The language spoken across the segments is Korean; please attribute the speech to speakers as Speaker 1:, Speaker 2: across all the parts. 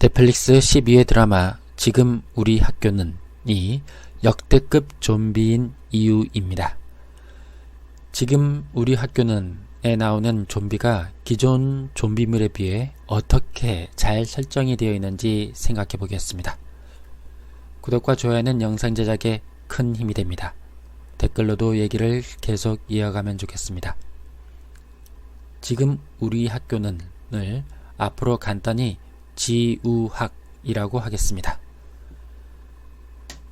Speaker 1: 넷플릭스 12회 드라마 지금 우리 학교는 이 역대급 좀비인 이유입니다. 지금 우리 학교는에 나오는 좀비가 기존 좀비물에 비해 어떻게 잘 설정이 되어 있는지 생각해 보겠습니다. 구독과 좋아요는 영상 제작에 큰 힘이 됩니다. 댓글로도 얘기를 계속 이어가면 좋겠습니다. 지금 우리 학교는을 앞으로 간단히 지우학이라고 하겠습니다.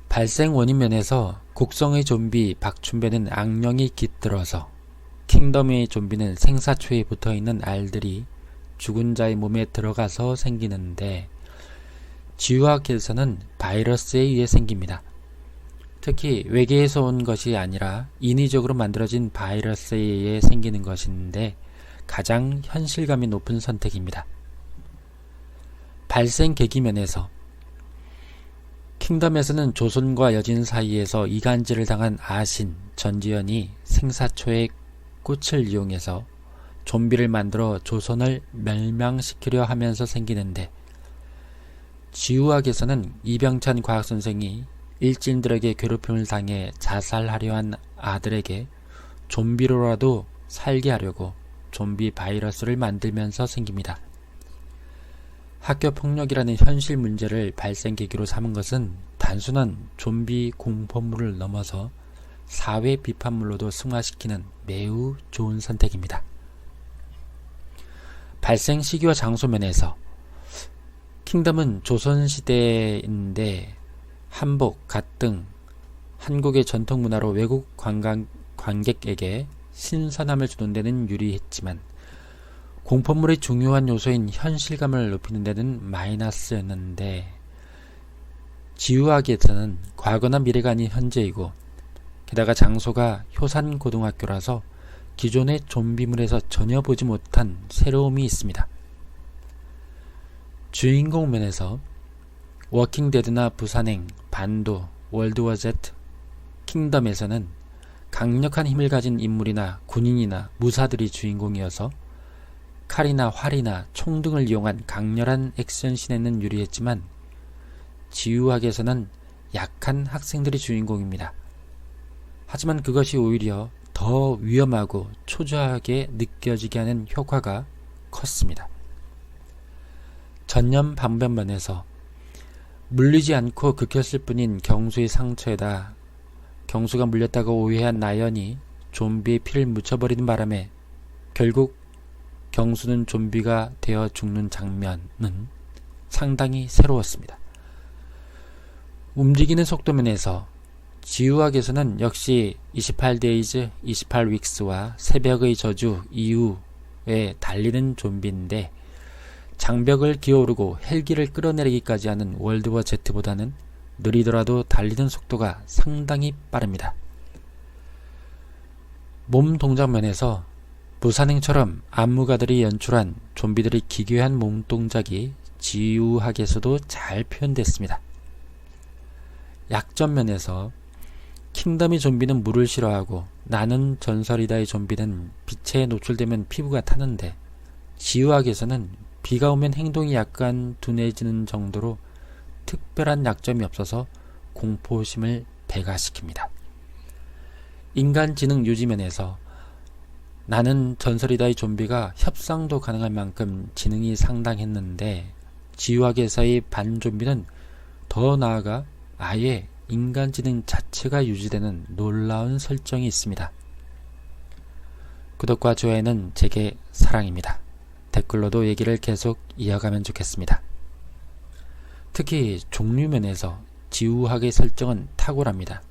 Speaker 1: 발생 원인 면에서 곡성의 좀비 박춘배는 악령이 깃들어서 킹덤의 좀비는 생사초에 붙어 있는 알들이 죽은 자의 몸에 들어가서 생기는데 지우학에서는 바이러스에 의해 생깁니다. 특히 외계에서 온 것이 아니라 인위적으로 만들어진 바이러스에 의해 생기는 것인데 가장 현실감이 높은 선택입니다. 발생 계기면에서 킹덤에서는 조선과 여진 사이에서 이간질을 당한 아신 전지현이 생사초의 꽃을 이용해서 좀비를 만들어 조선을 멸망시키려 하면서 생기는데 지우학에서는 이병찬 과학선생이 일진들에게 괴롭힘을 당해 자살하려 한 아들에게 좀비로라도 살게 하려고 좀비 바이러스를 만들면서 생깁니다. 학교 폭력이라는 현실 문제를 발생 계기로 삼은 것은 단순한 좀비 공포물을 넘어서 사회 비판물로도 승화시키는 매우 좋은 선택입니다. 발생 시기와 장소 면에서 킹덤은 조선시대인데 한복, 갓등 한국의 전통 문화로 외국 관광, 관객에게 신선함을 주는 데는 유리했지만 공포물의 중요한 요소인 현실감을 높이는 데는 마이너스였는데 지우학에서는 과거나 미래가 아닌 현재이고 게다가 장소가 효산고등학교라서 기존의 좀비물에서 전혀 보지 못한 새로움이 있습니다. 주인공 면에서 워킹데드나 부산행, 반도, 월드워 Z, 킹덤에서는 강력한 힘을 가진 인물이나 군인이나 무사들이 주인공이어서 칼이나 활이나 총 등을 이용한 강렬한 액션씬에는 유리했지만 지우학에서는 약한 학생들이 주인공입니다. 하지만 그것이 오히려 더 위험하고 초조하게 느껴지게 하는 효과가 컸습니다. 전념 방변면에서 물리지 않고 극혔을 뿐인 경수의 상처에다 경수가 물렸다고 오해한 나연이 좀비의 피를 묻혀버리는 바람에 결국 경수는 좀비가 되어 죽는 장면은 상당히 새로웠습니다. 움직이는 속도면에서 지우학에서는 역시 28데이즈, 28윅스와 새벽의 저주 이후에 달리는 좀비인데 장벽을 기어오르고 헬기를 끌어내리기까지 하는 월드워 Z보다는 느리더라도 달리는 속도가 상당히 빠릅니다. 몸 동작 면에서 부산행처럼 안무가들이 연출한 좀비들의 기괴한 몸 동작이 지우학에서도 잘 표현됐습니다. 약점 면에서 킹덤의 좀비는 물을 싫어하고 나는 전설이다의 좀비는 빛에 노출되면 피부가 타는데 지우학에서는 비가 오면 행동이 약간 둔해지는 정도로 특별한 약점이 없어서 공포심을 배가시킵니다. 인간 지능 유지면에서 나는 전설이다의 좀비가 협상도 가능할 만큼 지능이 상당했는데 지우학에서의 반좀비는 더 나아가 아예 인간 지능 자체가 유지되는 놀라운 설정이 있습니다. 구독과 좋아요는 제게 사랑입니다. 댓글로도 얘기를 계속 이어가면 좋겠습니다. 특히 종류면에서 지우학의 설정은 탁월합니다.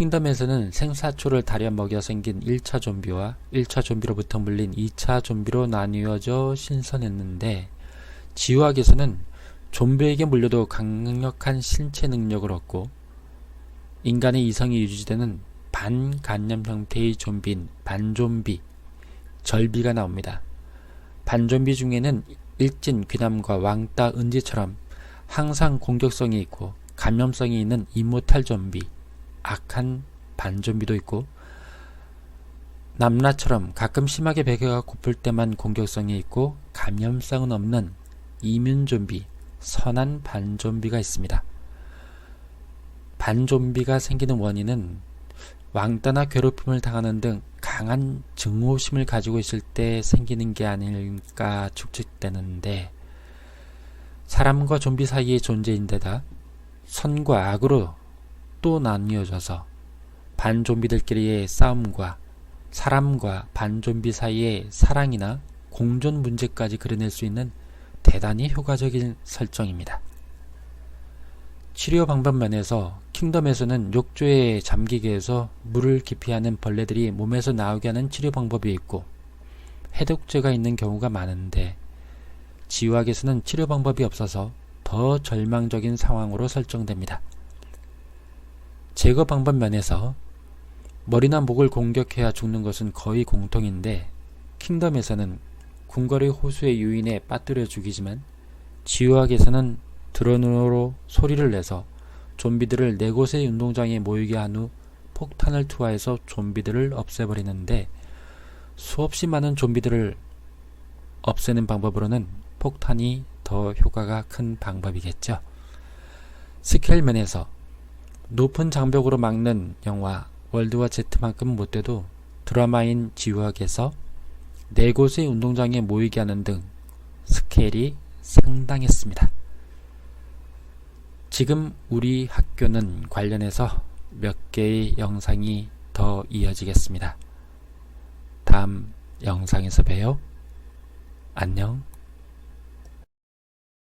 Speaker 1: 킹덤에서는 생사초를 다려 먹여 생긴 1차 좀비와 1차 좀비로부터 물린 2차 좀비로 나뉘어져 신선했는데 지우학에서는 좀비에게 물려도 강력한 신체 능력을 얻고 인간의 이성이 유지되는 반간염 형태의 좀비인 반좀비, 절비가 나옵니다. 반좀비 중에는 일진 귀남과 왕따 은지처럼 항상 공격성이 있고 감염성이 있는 이모탈 좀비, 악한 반좀비도 있고 남라처럼 가끔 심하게 배겨가 고플 때만 공격성이 있고 감염성은 없는 이면 좀비, 선한 반 좀비가 있습니다. 반 좀비가 생기는 원인은 왕따나 괴롭힘을 당하는 등 강한 증오심을 가지고 있을 때 생기는 게 아닐까 추측되는데 사람과 좀비 사이의 존재인데다 선과 악으로 또 나뉘어져서 반 좀비들끼리의 싸움과 사람과 반 좀비 사이의 사랑이나 공존 문제까지 그려낼 수 있는 대단히 효과적인 설정입니다. 치료 방법 면에서 킹덤에서는 욕조에 잠기게 해서 물을 기피하는 벌레들이 몸에서 나오게 하는 치료 방법이 있고 해독제가 있는 경우가 많은데 지우학에서는 치료 방법이 없어서 더 절망적인 상황으로 설정됩니다. 제거 방법 면에서 머리나 목을 공격해야 죽는 것은 거의 공통인데 킹덤에서는 궁궐의 호수의 유인에 빠뜨려 죽이지만 지우학에서는 드론으로 소리를 내서 좀비들을 네 곳의 운동장에 모이게 한 후 폭탄을 투하해서 좀비들을 없애버리는데 수없이 많은 좀비들을 없애는 방법으로는 폭탄이 더 효과가 큰 방법이겠죠. 스케일 면에서 높은 장벽으로 막는 영화 월드와 제트만큼 못돼도 드라마인 지우학에서 네 곳의 운동장에 모이게 하는 등 스케일이 상당했습니다. 지금 우리 학교는 관련해서 몇 개의 영상이 더 이어지겠습니다. 다음 영상에서 봬요. 안녕.